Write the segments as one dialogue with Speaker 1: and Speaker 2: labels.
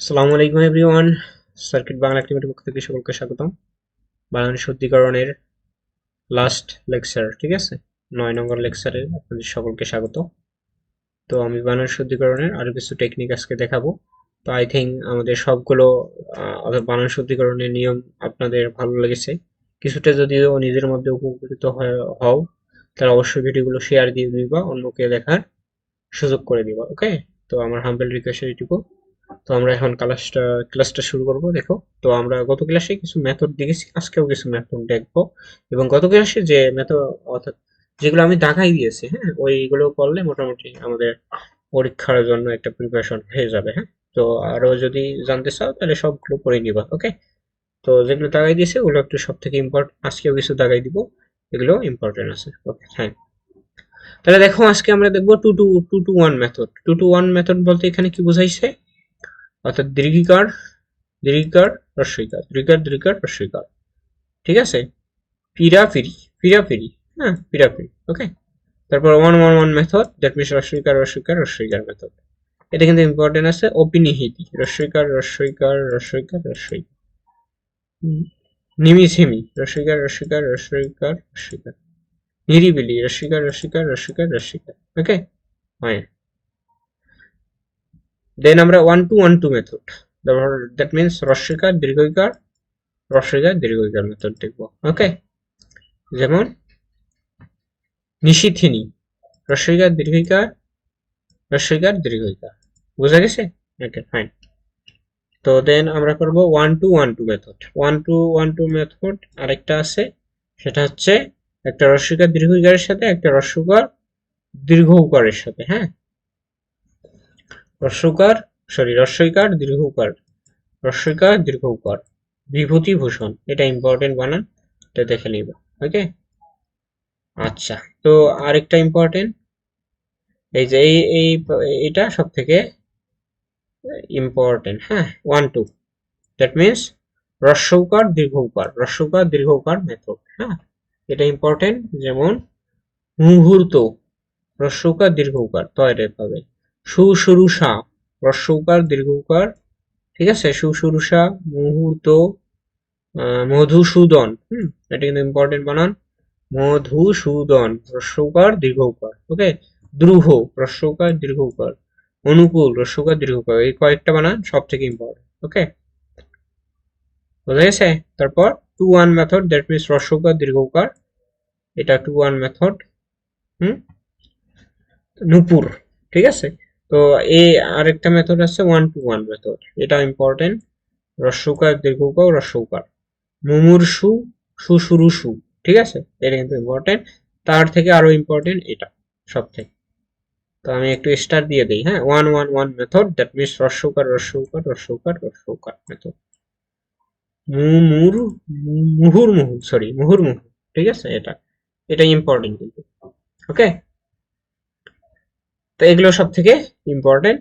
Speaker 1: আসসালামু আলাইকুম everyone circuit Bangla একাডেমির পক্ষ থেকে সকলকে স্বাগতম। বানান শুদ্ধিকরণের লাস্ট লেকচার ঠিক আছে? নয় নম্বর লেকচারে আপনাদের সকলকে স্বাগত। তো আমি বানান শুদ্ধিকরণের আরও কিছু টেকনিক আজকে দেখাবো। তো আই থিঙ্ক আমাদের সবগুলো বানান শুদ্ধিকরণের নিয়ম আপনাদের ভালো লেগেছে। কিছুটা যদিও নিজের মধ্যে উপকৃত হও, তাহলে অবশ্যই ভিডিওগুলো শেয়ার দিয়ে দিবা, অন্যকে দেখার সুযোগ করে দিবা ওকে তো আমার হাম্বেল রিকোয়েস্ট এইটুকু তো আমরা এখন ক্লাসটা ক্লাসটা শুরু করব, দেখো। তো আমরা গত ক্লাসে কিছু মেথড দেখেছি, আজকেও কিছু মেথড দেখব। এবং গত ক্লাসে যে মেথড অর্থাৎ যেগুলো আমি দেখাই দিয়েছি হ্যাঁ ওইগুলো করলে মোটামুটি আমাদের পরীক্ষার জন্য একটা প্রিপারেশন হয়ে যাবে হ্যাঁ। তো আরও যদি জানতে চাও, তাহলে সবগুলো পড়ে নিবা ওকে তো যেগুলো দাগাই দিয়েছে, ওগুলো একটু সব থেকে ইম্পর্টেন্ট আজকেও কিছু দাগাই দিব, এগুলো ইম্পর্টেন্ট আছে ওকে হ্যাঁ তাহলে দেখো, আজকে আমরা দেখব two two two two one method two two one method বলতে এখানে কি বোঝাইছে? অর্থাৎ দীর্ঘিকার দীর্ঘিকার রস্বইকার দীর্ঘিকার দীর্ঘিকার রস্বইকার ঠিক আছে? পিরাপিরি পিরাপিরি হ্যাঁ পিরাপিরি ওকে তারপর one one one method that means রস্বইকার রস্বইকার রস্বইকার মেথড এটা কিন্তু ইম্পর্টেন্ট আছে, অপিনিহিতি রস্বইকার রস্বইকার রস্বইকার রস্বই নিমিষিমি রস্বইকার রস্বইকার রস্বইকার রস্বইকার নিরিবিলি রস্বইকার রস্বইকার রস্বইকার রস্বইকার ওকে হ্যাঁ। দেন আমরা one two one two method that means রস্বইকার দীর্ঘইকার রস্বইকার দীর্ঘইকার মেথড দেখব। ওকে যেমন নিশিথিনী রস্বইকার দীর্ঘইকার রস্বইকার দীর্ঘইকার বোঝা গেছে? ওকে ফাইন তো দেন আমরা করব one two one two method one two one two method আরেকটা আছে। সেটা হচ্ছে একটা রস্বইকার দীর্ঘইকারের সাথে, একটা রস্বইকার দীর্ঘ উকারের সাথে হ্যাঁ? রস্বকার সরি রস্বইকার দীর্ঘ উকার রস্বইকার দীর্ঘ উকার বিভূতি ভূষণ এটা ইম্পর্টেন্ট বানান, এটা দেখে নিবা ওকে আচ্ছা তো আরেকটা ইম্পর্টেন্ট এই যে এই এই, এটা সব থেকে ইম্পর্টেন্ট হ্যাঁ ওয়ান টু দ্যাট মিনস রস্বকার দীর্ঘ উকার রস্বকার দীর্ঘ উকার মেথড হ্যাঁ? এটা ইম্পর্টেন্ট যেমন মুহূর্ত রস্বকার দীর্ঘ উকার তয়রে পাবে সুশুরুষা রস্যকার দীর্ঘকার, ঠিক আছে? সুশুরুষা মুহূর্ত মধুসূদন, হুম? এটা কিন্তু ইম্পর্টেন্ট বানান। মধুসূদন রস্যকার দীর্ঘকার, ওকে? দ্রুহ রস্যকার দীর্ঘকার। অনুকূল রস্যকার দীর্ঘকার, এই কয়েকটা বানান সব থেকে ইম্পর্টেন্ট ওকে? বোঝা গেছে? তারপর two one method that means রস্যকার দীর্ঘকার, এটা two one method hmm? Nupur, ঠিক আছে? তো এই আরেকটা মেথড আছে ওয়ান টু ওয়ান মেথড এটা ইম্পর্টেন্ট রস্যকার দীর্ঘকার রস্যকার মুমূর্ষু সুশুরুষু ঠিক আছে? এটা কিন্তু ইম্পর্টেন্ট তার থেকে আরও ইম্পর্টেন্ট এটা সব থেকে তো আমি একটু স্টার দিয়ে দিই হ্যাঁ? One one one method that means রস্যকার রস্যকার রস্যকার রস্যকার মেথড মুমুর মুহুর মুহু সরি মুহুর মুহু ঠিক আছে? এটা এটা ইম্পর্টেন্ট কিন্তু। ওকে তো এগুলো সব থেকে ইম্পর্টেন্ট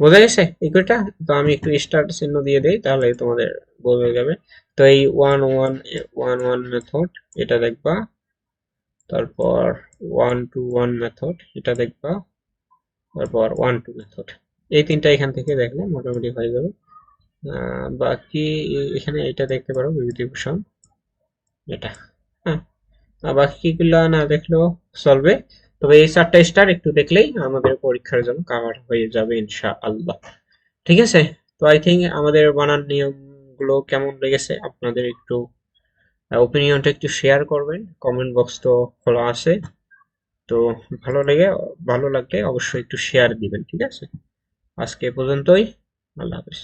Speaker 1: বোঝা গেছে? এগুলোটা তো আমি একটু স্টার চিহ্ন দিয়ে দেই, তাহলে তোমাদের বোঝা যাবে। তো এই one one one one method এটা দেখবা। তারপর ওয়ান টু ওয়ান মেথড এটা দেখবা। তারপর ওয়ান টু মেথড এই তিনটা এখান থেকে দেখলে মোটামুটি হয়ে যাবে। বাকি এখানে এটা দেখতে পারো বিভূতিভূষণ এটা হ্যাঁ। বাকিগুলো না দেখলেও চলবে। তবে এই চারটা স্টার একটু দেখলেই আমাদের পরীক্ষার জন্য কাভার হয়ে যাবে ইনশা আল্লাহ ঠিক আছে? তো আই থিঙ্ক আমাদের বানান নিয়মগুলো কেমন লেগেছে আপনাদের একটু ওপিনিয়নটা একটু শেয়ার করবেন। কমেন্ট বক্স তো খোলা আছে। তো ভালো লেগে, ভালো লাগলে অবশ্যই একটু শেয়ার দিবেন, ঠিক আছে? আজকে পর্যন্তই। আল্লাহ হাফেজ।